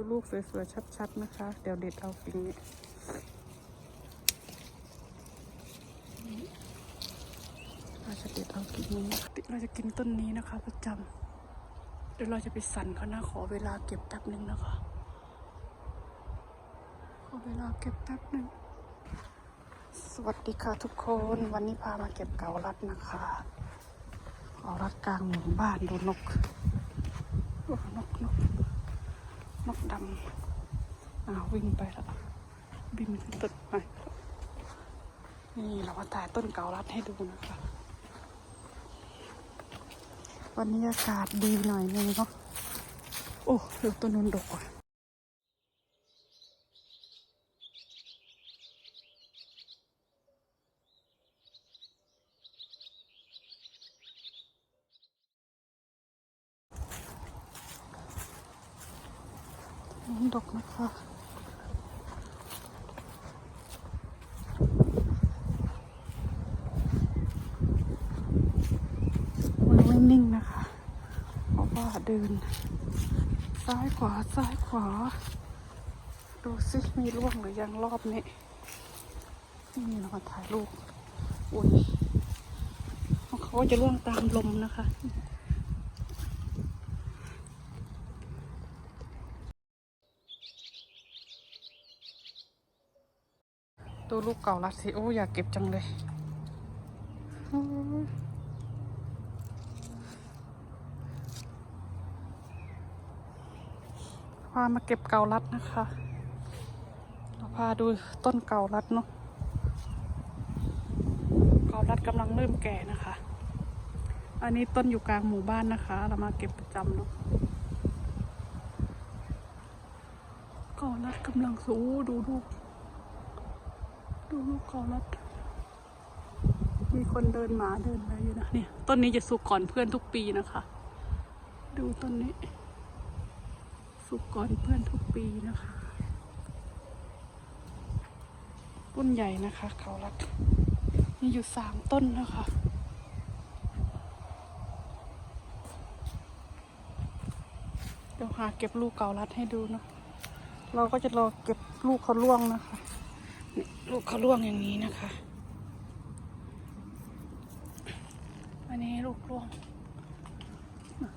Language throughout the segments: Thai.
ดูลูกสวยๆ ชัดๆ นะคะ เดี๋ยวเด็ดเอากิ่งนี้เราจะเด็ดเอากิ่งนี้เราจะกินต้นนี้นะคะ ประจำเดี๋ยวเราจะไปสั่นเขานะขอเวลาเก็บแป๊บหนึ่งนะคะ ขอเวลาเก็บแป๊บหนึ่งสวัสดีค่ะทุกคนวันนี้พามาเก็บเกาลัดนะคะเกาลัดกลางหมู่บ้านดูนกโอ้นกนกนก ดำอ้าวิ่งไปแล้วบินขึ้นต้นไปนี่เรามาถ่ายต้นเกาลัดให้ดูนะคะ วันนี้อากาศดีหน่อยนึงเนาะโอ้เดี๋ยวต้นนุนดกอะ ดกนะคะมือไม่นิ่งนะคะ เพราะว่าเดิน ซ้ายขวาซ้ายขวา ดูสิมีร่วงหรือยังรอบนี้นี่เรามาถ่ายรูปอุ้ยเขาจะร่วงตามลมนะคะ ลูกเก่าลัดสิ โอ้ อยากเก็บจังเลยพามาเก็บเกาลัดนะคะเราพาดูต้นเกาลัดเนาะเกาลัดกำลังเริ่มแก่นะคะ อันนี้ต้นอยู่กลางหมู่บ้านนะคะ เรามาเก็บประจำเนาะเกาลัดกำลังสูดูดู ลูกกอลัดมีคนเดินหมาเดินอะไรอยู่นะเนี่ย ต้นนี้จะสุกก่อนเพื่อนทุกปีนะคะ ดูต้นนี้ สุกก่อนเพื่อนทุกปีนะคะต้นใหญ่นะคะ เขาลัดมีอยู่สามต้นนะคะเดี๋ยวหาเก็บลูกเกาลัดให้ดูเนาะเราก็จะรอเก็บลูกเขาล่วงนะคะ ลูกเขาล่วงอย่างนี้นะคะ อันนี้ลูกล่วง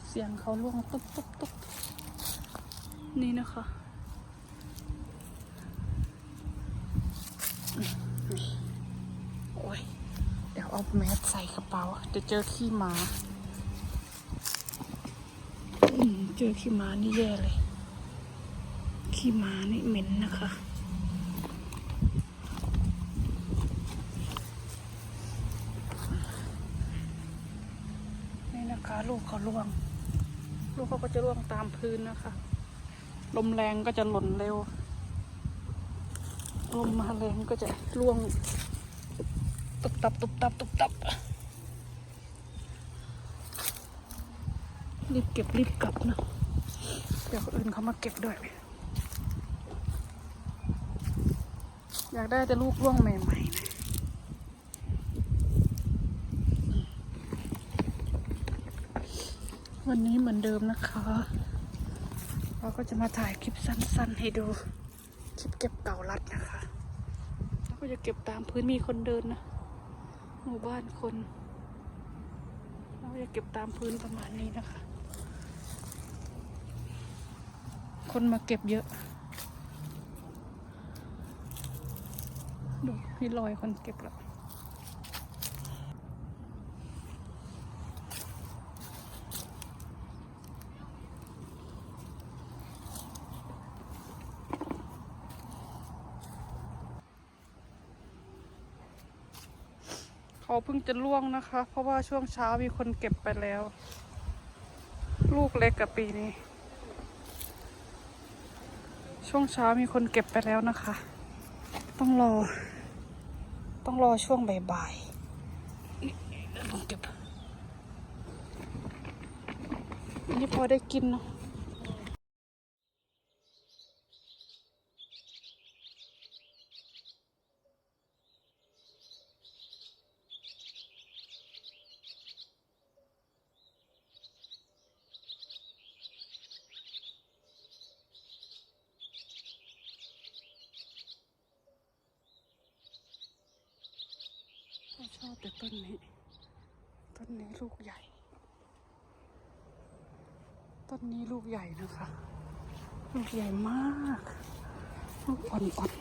เสียงเขาล่วงตุ๊บตุ๊บตุ๊บนี่นะคะโอ้ยเดี๋ยวเอาแมสใส่กระเป๋าจะเจอขี้หมาเจอขี้หมานี่แย่เลย ขี้หมานี่เหม็นนะคะ นี่นะคะ ลูกเขาล่วง ลูกเขาก็จะล่วงตามพื้นนะคะ ลมแรงก็จะหล่นเร็ว ลมมาแรงก็จะล่วง ตุบตับตุบตับตุบตับรีบเก็บรีบกลับนะเดี๋ยวคนอื่นเขามาเก็บด้วย อยากได้แต่ลูกร่วงใหม่ๆนะ วันนี้เหมือนเดิมนะคะ เราก็จะมาถ่ายคลิปสั้น ๆ ให้ดู คลิปเก็บเก่ารัดนะคะ แล้วก็จะเก็บตามพื้นมีคนเดินนะ หมู่บ้านคนเราก็จะเก็บตามพื้นประมาณนี้นะคะ คนมาเก็บเยอะ ดูพี่ลอยคนเก็บแล้ว เขาเพิ่งจะล่วงนะคะ เพราะว่าช่วงเช้ามีคนเก็บไปแล้ว ลูกเล็กกับปีนี้ ช่วงเช้ามีคนเก็บไปแล้วนะคะ ต้องรอ ต้องรอช่วงบ่ายๆนี่เก็บนนี้พอได้กินเนาะ แต่ต้นนี้ ต้นนี้ลูกใหญ่ ต้นนี้ลูกใหญ่นะคะ ลูกใหญ่มาก ลูกอ่อน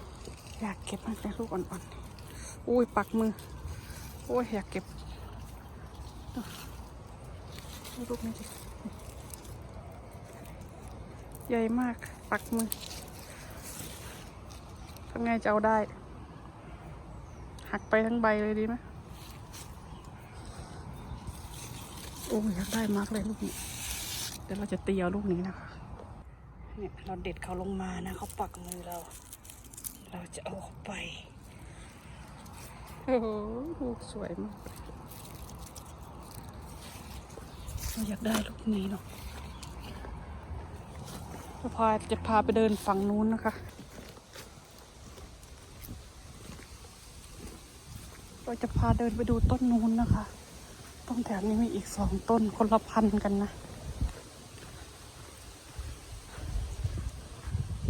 ๆ อยากเก็บมากเลยลูกอ่อนๆ อุ้ยปักมือ โอ้ยอยากเก็บลูกนี้ดิใหญ่มากปักมือทำไงจะเอาได้ หักไปทั้งใบเลยดีไหมโอ้ยอยากได้มากเลยลูกนี้เดี๋ยวเราจะตีเอาลูกนี้นะคะ เนี่ยเราเด็ดเขาลงมานะเขาปักมือเรา เราจะเอาออกไปโอ้โหลูกสวยมากเราอยากได้ลูกนี้เนาะจะพาจะพาไปเดินฝั่งนู้นนะคะ เราจะพาเดินไปดูต้นนู้นนะคะ ต้นแถวนี้มีอีกสองต้นคนละพันกันนะ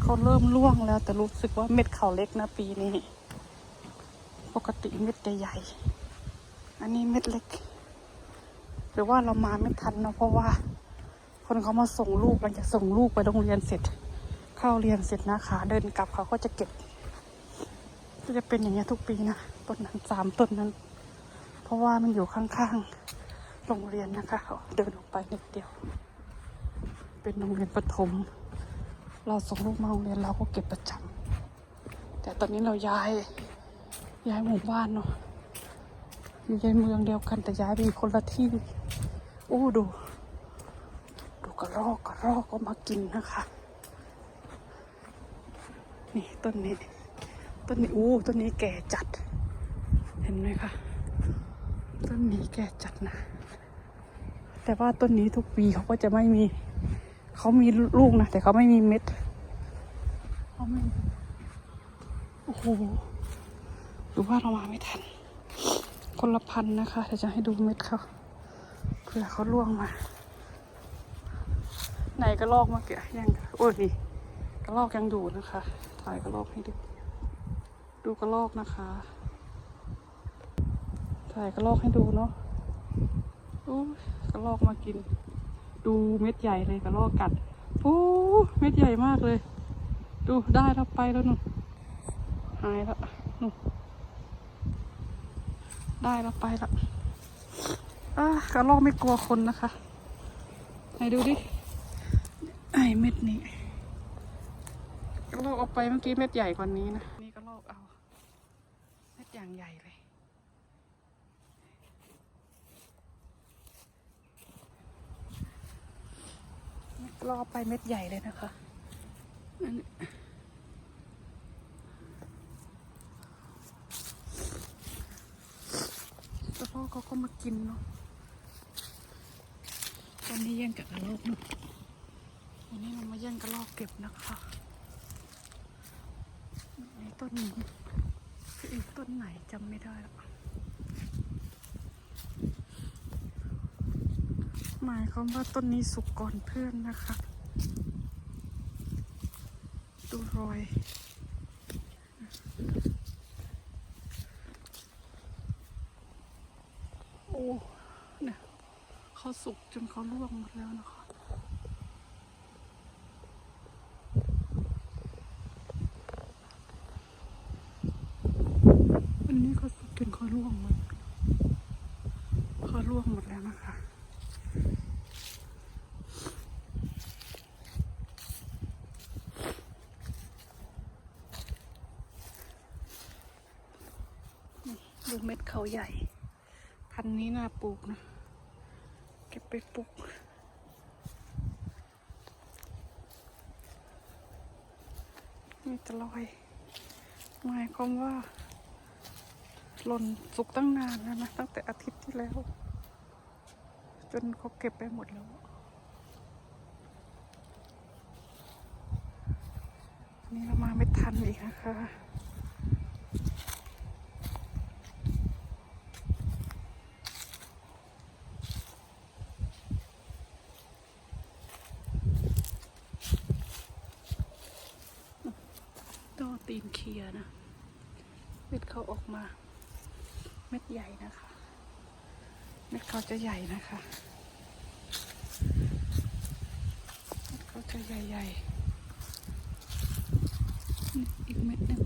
เขาเริ่มร่วงแล้วแต่รู้สึกว่าเม็ดเขาเล็กนะปีนี้ ปกติเม็ดใหญ่อันนี้เม็ดเล็ก หรือว่าเรามาไม่ทันเนอะเพราะว่า คนเขามาส่งลูกหลังจากส่งลูกไปโรงเรียนเสร็จ เข้าเรียนเสร็จนะขาเดินกลับเขาก็จะเก็บ จะเป็นอย่างเงี้ยทุกปีนะต้นนั้นสามต้นนั้น เพราะว่ามันอยู่ข้างๆโรงเรียนนะคะเขาเดินออกไปนิดเดียว เป็นโรงเรียนประถม เราส่งลูกมาโรงเรียนเราก็เก็บประจำแต่ตอนนี้เราย้ายย้ายหมู่บ้านเนาะอยู่ในเมืองเดียวกันแต่ย้ายไปคนละที่โอ้ดู ดูกระรอกกระรอกก็มากินนะคะ นี่ต้นนี้ ต้นนี้อู้ต้นนี้แก่จัด เห็นไหมคะต้นนี้แก่จัดนะ แต่ว่าต้นนี้ทุกปีเขาก็จะไม่มีเขามีลูกนะแต่เขาไม่มีเม็ดเขาไม่โอ้โหหรือว่าเรามาไม่ทัน คนละพันนะคะเดี๋ยวจะให้ดูเม็ดเขาเผื่อเขาล่วงมาไหนกระลอกมื่อกี้ยังโอ้ยนี่กระลอกยังอยู่นะคะ ถ่ายกระลอกให้ดู ดูกระลอกนะคะ ถ่ายกระลอกให้ดูเนาะโอ้ยกระลอกมากิน ดูเม็ดใหญ่เลยกระลอกกัดโอ้เม็ดใหญ่มากเลย ดูได้แล้วไปแล้วนุ่นหายแล้วนุ่นได้แล้วไปละอะกระลอกไม่กลัวคนนะคะไหนดูดิไอเม็ดนี้กระลอกเอาไปเมื่อกี้เม็ดใหญ่กว่านี้นะนี่กระลอกเอา เม็ด อย่างใหญ่เลย รอไปเม็ดใหญ่เลยนะคะนั่นแล้วพ่อเขาก็มากินเนาะตอนนี้แย่งกับกระรอกเนาะวันนี้เรามาแย่งกระรอกเก็บนะคะในต้นนี้ ออีกต้นไหนจำไม่ได้แล้วหมายความว่าต้นนี้สุกก่อนเพื่อนนะคะ ดูรอยโอ้เนี่ยเขาสุกจนเขาล่วงหมดแล้วนะคะ นนี้เขาสุกจนเขาล่วงหมดเขาล่วงหมดแล้วนะคะดูเม็ดเขาใหญ่ พันนี้น่าปลูกนะ เก็บไปปลูกนี่จะลอยหมายความว่า หล่นสุกตั้งนานแล้วนะ ตั้งแต่อาทิตย์ที่แล้ว จนเขาเก็บไปหมดแล้วนี่เรามาไม่ทันอีกนะคะต้องตีนเคลียร์นะเม็ดเขาออกมา เม็ดใหญ่นะคะ เม็ดเขาจะใหญ่นะคะ เม็ดเขาจะใหญ่ๆ อีกเม็ดหนึ่ง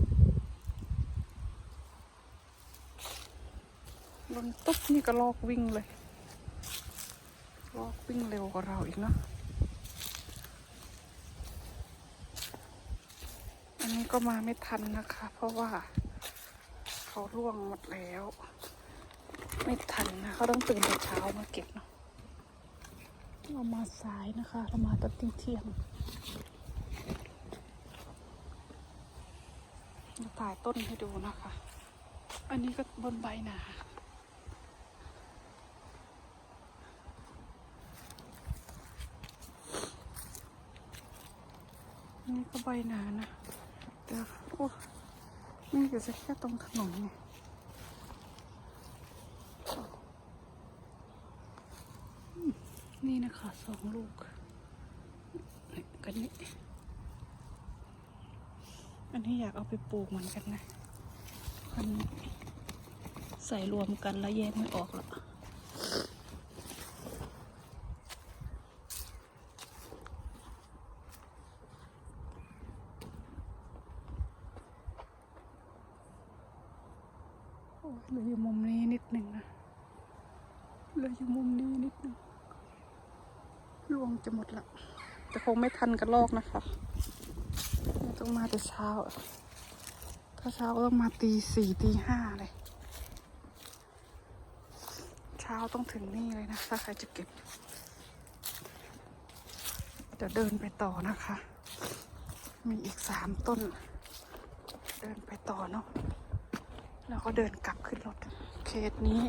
ลนตุ๊บนี่ก็ลอกวิ่งเลย ลอกวิ่งเร็วกว่าเราอีกเนาะ อันนี้ก็มาไม่ทันนะคะ เพราะว่าเขาร่วงหมดแล้ว ไม่ทันนะเขาต้องตื่นแต่เช้ามาเก็บเนาะเรามาสายนะคะ เรามาตอนเที่ยงเทียงจะถ่ายต้นให้ดูนะคะ อันนี้ก็บนใบหนาอันนี้ก็ใบหนานะแต่โอ้นี่จะแค่ตรงถนนไงอื นี่นะคะสองลูกกันนี้อันนี้อยากเอาไปปลูกเหมือนกันนะอันใส่รวมกันแล้วแยกไม่ออกหรอกโอ้ยเหลืออยู่มุมนี้นิดหนึ่งนะเหลืออยู่มุมนี้นิดหนึ่ง ล่วงจะหมดละ แต่คงไม่ทันกระลอกนะคะ ต้องมาแต่เช้า ถ้าเช้าก็ต้องมาตีสี่ตีห้าเลย เช้าต้องถึงนี่เลยนะ ถ้าใครจะเก็บเดี๋ยวเดินไปต่อนะคะ มีอีกสามต้น เดินไปต่อเนาะ แล้วก็เดินกลับขึ้นรถ เขตนี้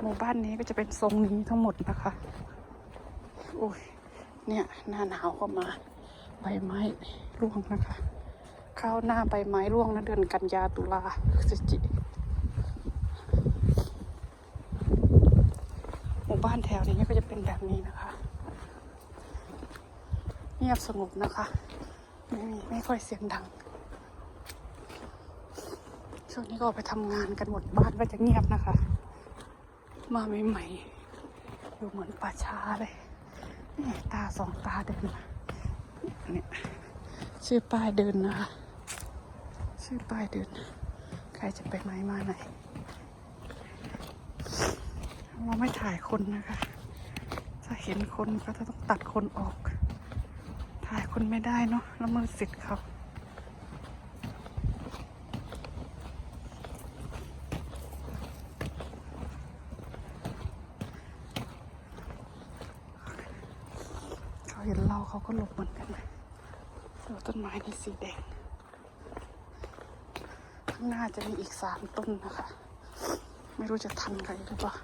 หมู่บ้านนี้ก็จะเป็นทรงนี้ทั้งหมดนะคะ โอ้ย เนี่ย หน้าหนาวก็มา ใบไม้ร่วงนะคะ ข้าวหน้าใบไม้ร่วงนะเดือนกันยาตุลาพฤศจิหมู่บ้านแถวนี้ก็จะเป็นแบบนี้นะคะ เงียบสงบนะคะ ไม่มีไม่ค่อยเสียงดัง ช่วงนี้ก็ออกไปทำงานกันหมดบ้านก็จะเงียบนะคะ มาใหม่ๆอยู่เหมือนป่าช้าเลย ตาสองตาเดินมาเนี่ยชื่อป้ายเดินนะคะชื่อป้ายเดิน ใครจะไปไหนมาไหน เราไม่ถ่ายคนนะคะ ถ้าเห็นคนก็จะต้องตัดคนออก ถ่ายคนไม่ได้เนาะล้วมือสิทธิ์เขา เห็นเราเขาก็หลบเหมือนกันนะดูต้นไม้นี่สีแดง ข้างหน้าจะมีอีกสามต้นนะคะ ไม่รู้จะทันใครหรือเปล่า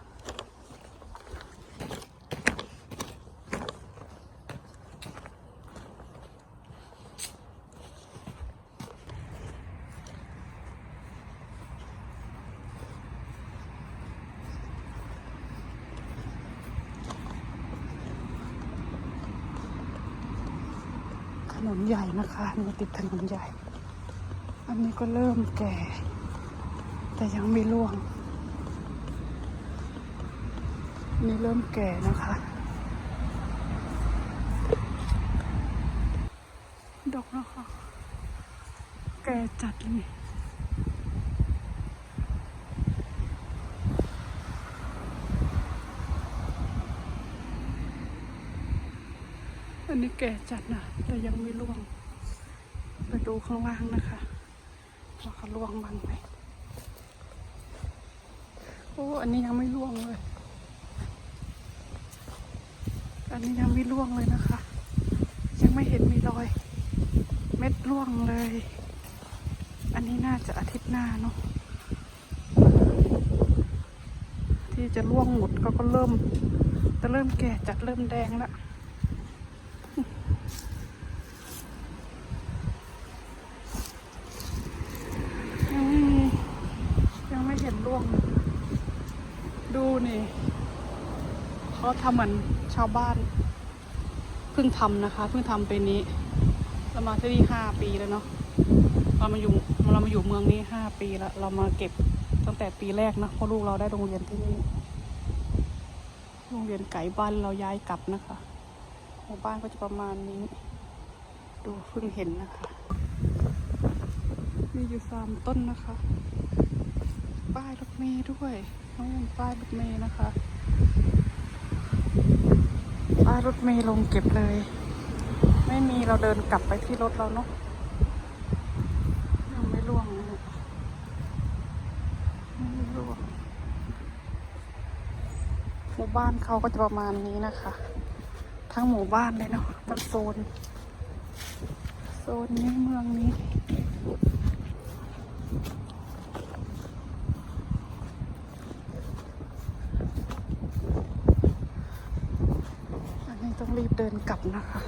นะคะมีติดถนนใหญ่ อันนี้ก็เริ่มแก่ แต่ยังไม่ร่วง นี่เริ่มแก่นะคะ ดอกนะคะ แก่จัดเลยอันนี้แก่จัดนะแต่ยังไม่ร่วง ไปดูข้างล่างนะคะว่าเขาร่วงบ้างไหมโอ้อันนี้ยังไม่ร่วงเลย อันนี้ยังไม่ร่วงเลยนะคะ ยังไม่เห็นมีรอย เม็ดร่วงเลย อันนี้น่าจะอาทิตย์หน้าเนาะที่จะร่วงหมดก็ก็เริ่มจะเริ่มแก่จัดเริ่มแดงแล้ว ยังไม่มียังไม่เห็นร่ วง ดูนี่เขาทำเหมือนชาวบ้าน เพิ่งทำนะคะ เพิ่งทำปีนี้ เรามาที่นี่ห้าปีแล้วเนาะเรามาอยู่เรามาอยู่เมืองนี้ห้าปีแล้ว เรามาเก็บตั้งแต่ปีแรกนะเพราะลูกเราได้โรงเรียนที่นี่โรงเรียนไก่บ้านเราย้ายกลับนะคะหมู่บ้านก็จะประมาณนี้ ดูเพิ่งเห็นนะคะ มีอยู่สามต้นนะคะ เมย์ด้วยน้องป้ายรถเมย์นะคะป้ายรถเมย์ลงเก็บเลย ไม่มีเราเดินกลับไปที่รถเราเนาะยังไม่ล่วงเลยไม่ล่วงหมู่บ้านเขาก็จะประมาณนี้นะคะ ทั้งหมู่บ้านเลยเนาะเป็นโซน โซนนี้เมืองนี้ อันนี้ต้องรีบเดิน กลับนะคะ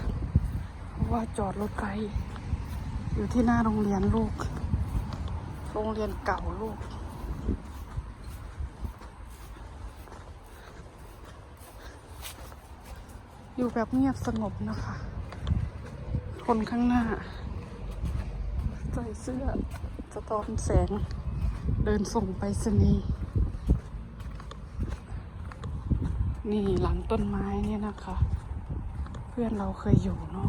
เพราะว่าจอดรถไกล อยู่ที่หน้าโรงเรียนลูก โรงเรียนเก่าลูก อยู่แบบเงียบสงบนะคะ คนข้างหน้า ใส่เสื้อสะท้อนแสง เดินส่งไปรษณีนี่หลังต้นไม้เนี่ยนะคะ พื่อนเราเคยอยู่เนาะ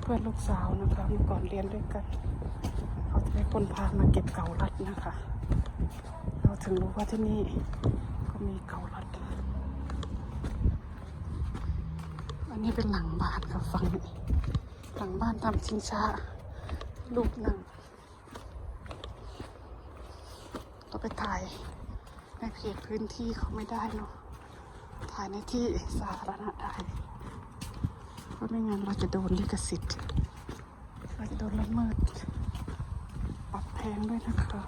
เพื่อนลูกสาวนะคะเมื่อก่อนเรียนด้วยกันเขาจะเป็นคนพามาเก็บเก่ารัดนะคะ เราถึงรู้ว่าที่นี่ก็มีเก่ารัดอันนี้เป็นหลังบ้านค่ะฝั่งนี้หลังบ้านทำชิงช้าลูกนั่งเราไปถ่ายในเพจพื้นที่เขาไม่ได้เนาะถ่ายในที่สาธารณะได้ ราะไม่งั้นเราจะโดนลิขสิทธิ์เราจะโดนละเมิดปรับแพงด้วยนะคะ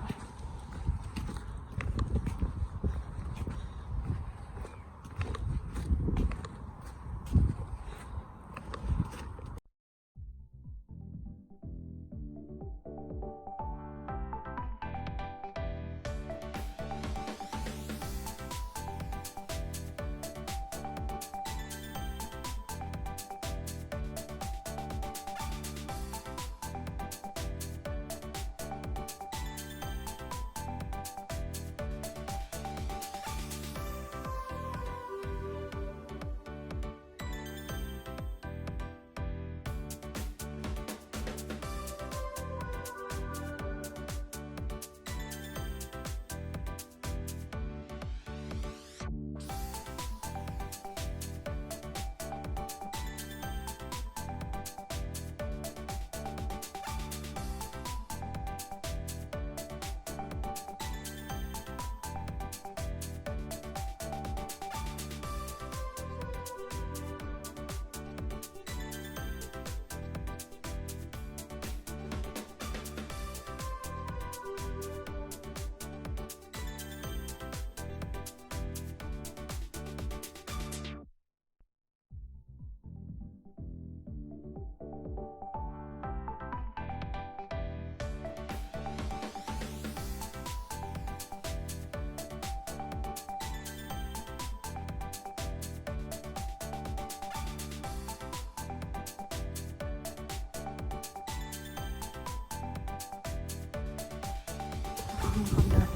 แล้ว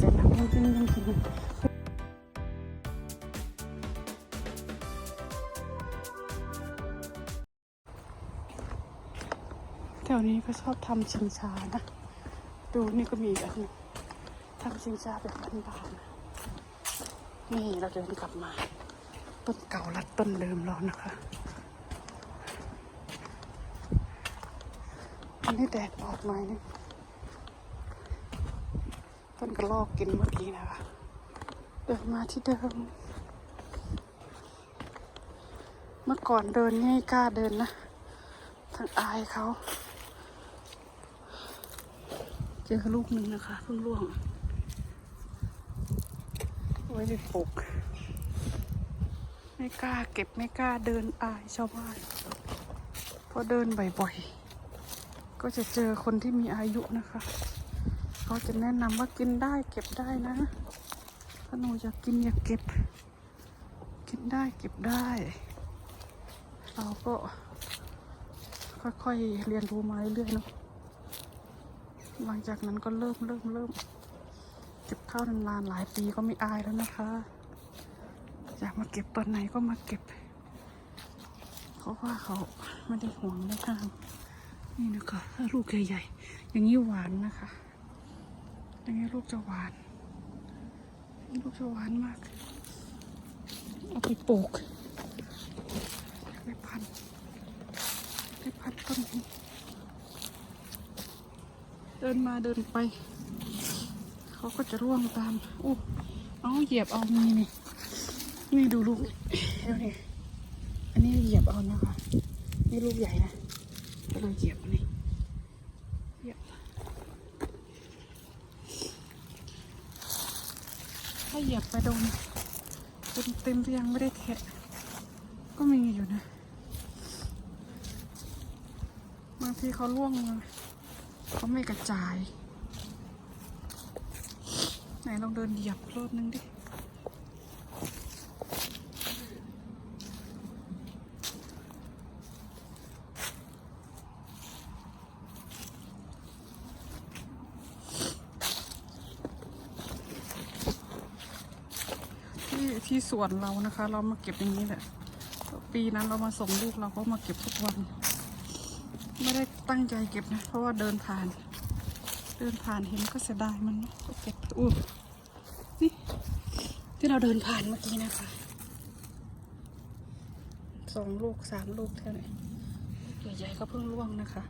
จริงจริงแถวนี้ก็ชอบทำชิงช้านะ ดูนี่ก็มีแบบนึงทำชิงช้าแบบบ้านๆนะนี่เราเดินกลับมา ต้นเก่ารัดต้นเดิมแล้วนะคะ อันนี้แดดออกหน่อยนึงต้นกระลอกกินเมื่อกี้นะคะเดินมาที่เดิม เมื่อก่อนเดินนี่กล้าเดินนะทางอายเขา เจอลูกหนึ่งนะคะเพิ่งร่วง ไว้ในปกไม่กล้าเก็บไม่กล้าเดินอายชาวบ้านเพราะเดินบ่อยๆ ก็จะเจอคนที่มีอายุนะคะ เขาจะแนะนำว่ากินได้เก็บได้นะ ถ้าหนูอยากกินอยากเก็บ กินได้เก็บได้ เราก็ค่อยๆเรียนรู้มาเรื่อยๆเนาะหลังจากนั้นก็เริ่มเริ่มเริ่มเก็บข้าวนานๆหลายปีก็ไม่อายแล้วนะคะ อยากมาเก็บตอนไหนก็มาเก็บ เพราะว่าเขาไม่ได้ห่วงไม่ห้าม นี่นะคะลูกใหญ่ๆอย่างนี้หวานนะคะ อย่างนี้ลูกจะหวานลูกจะหวานมาก เอาไปปลูกไปพันไปพันต้นนี้เดินมาเดินไป เขาก็จะร่วงตามอู้เอาเหยียบเอานี่นี่นี่ดูลูกเดี๋ยวนี่อันนี้เหยียบเอานะคะนี่ลูกใหญ่นะ ก็เลยเหยียบนี่เหยียบถ้าเหยียบไปโดนเต็มเต็มๆที่ยังไม่ได้แทะก็มีอยู่นะ บางทีเขาล่วงเขาไม่กระจาย ไหนลองเดินเหยียบรอบนึงดิ ที่ที่สวนเรานะคะ เรามาเก็บอย่างนี้แหละ ปีนั้นเรามาส่งลูกเราก็มาเก็บทุกวัน ไม่ได้ตั้งใจเก็บนะ เพราะว่าเดินผ่าน เดินผ่านเห็นก็เสียดายมันเก็เก็บอู้นี่ที่เราเดินผ่านเมื่อกี้นะคะสองลูกสามลูกเท่านั้ลูกใหญ่ๆก็เพิ่งร่วงนะคะ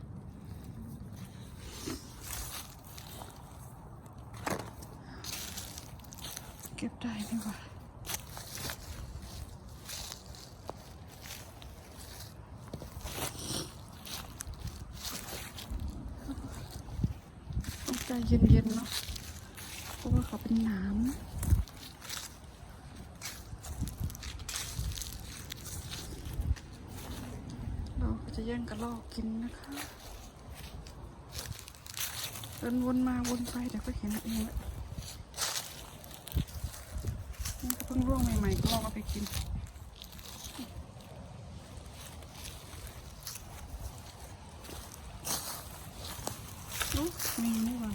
เก็บได้ไหมวะต้องใจ เย็นๆเนาะเพราะว่าเขาเป็นน้ำเราจะแย่งกระลอกกินนะคะเดินวนมาวนไปเดี๋ยวก็เห็นเองแหละนี่เพิ่งร่วงใหม่ๆก็ลองเอาไปกิน ลูกมีนี่หว่า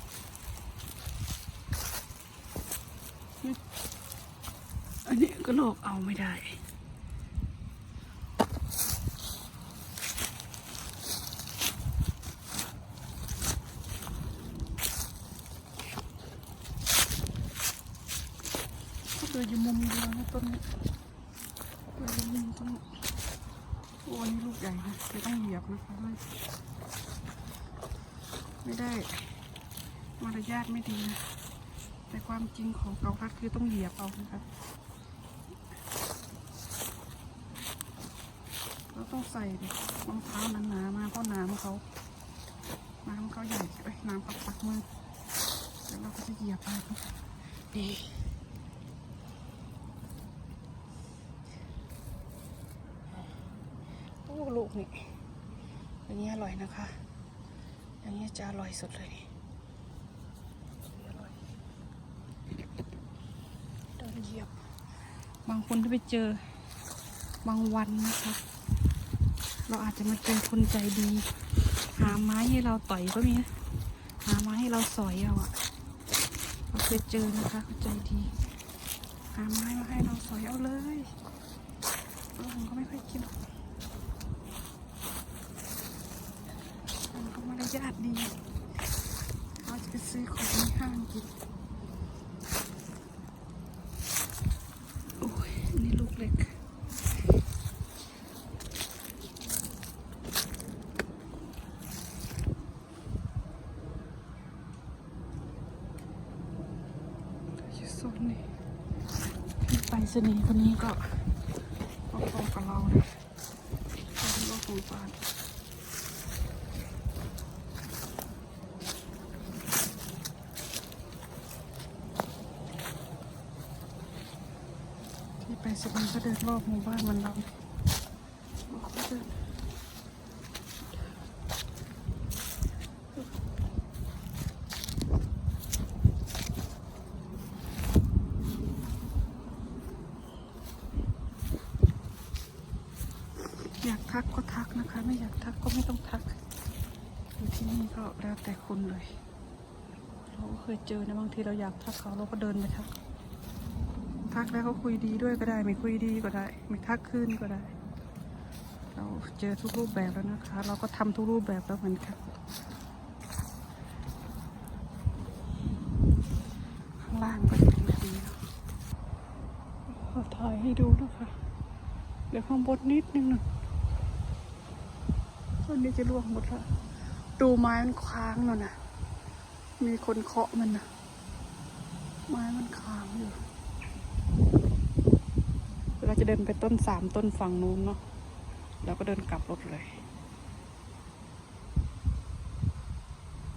นี่อันนี้ก็ลอกเอาไม่ได้ ก็เดินอยู่มุมเดียวนะต้นนี้เดินอยู่มุมต้นนี้โอ้อันนี้ลูกให้เหยียบนะคะไม่ไม่ได้ มารยาทไม่ดีนะ แต่ความจริงของเกาคัดคือต้องเหยียบเอานะคะเราต้องใส่รองเท้าหนาๆมาเพราะน้ำเขา น้ำเขาใหญ่เอ้ยน้ำเขาปักมือเดี๋ยวเราก็จะเหยียบไปดีโอ้ลูกนี่ อย่างนี้อร่อยนะคะ อย่างนี้จะอร่อยสุดเลยนี่อร่อยเดินเหยียบ บางคนที่ไปเจอบางวันนะคะ เราอาจจะมาเจอคนใจดี หาไม้ให้เราต่อยก็มีนะหาไม้ให้เราสอยเอาอะเราเคยเจอนะคะเขาใจดี หาไม้มาให้เราสอยเอาเลยเราก็ไม่ค่อยกินหรอก มันก็มา รยาทดีเขาจะไปซื้อของในห้างกินโอ้ยนนี้ลูกเล็กอยู่โซนนี้พี่ไปสนีย์คนนี้ก็พอๆกับเราเลยเป็นโลกของบ้าน ที่ ไปสนีย์ก็เดินรอบหมู่บ้านมันเราอกว่าเดินอยากทักก็ทักนะคะ ไม่อยากทักก็ไม่ต้องทักอยู่ที่นี่ก็แล้วแต่คุณเลย เราก็เคยเจอนะบางทีเราอยากทักเขาเราก็เดินไปทักทัก แล้วเขาคุยดีด้วยก็ได้ ไม่คุยดีก็ได้ ไม่ทักขึ้นก็ได้ เราเจอทุกรูปแบบแล้วนะคะ เราก็ทำทุกรูปแบบแล้วเหมือนกันข้างล่างก็จะเป็นแบบนี้เนาะขอถ่ายให้ดูนะคะ เดี๋ยวข้างบนนิดนึงนะต้นนี้จะร่วงหมดละดูไม้มันค้างแล้วนะมีคนเคาะมันนะไม้มันค้างอยู่ ราจะเดินไปต้นสามต้นฝั่งนู้นเนาะแล้วก็เดินกลับรถเลย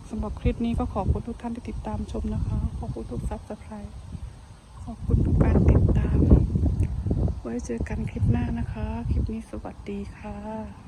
สำหรับคลิปนี้ก็ขอบคุณทุกท่านที่ติดตามชมนะคะ ขอบคุณทุกซับสไครต์ขอบคุณทุกการติดตาม ไว้เจอกันคลิปหน้านะคะ คลิปนี้สวัสดีค่ะ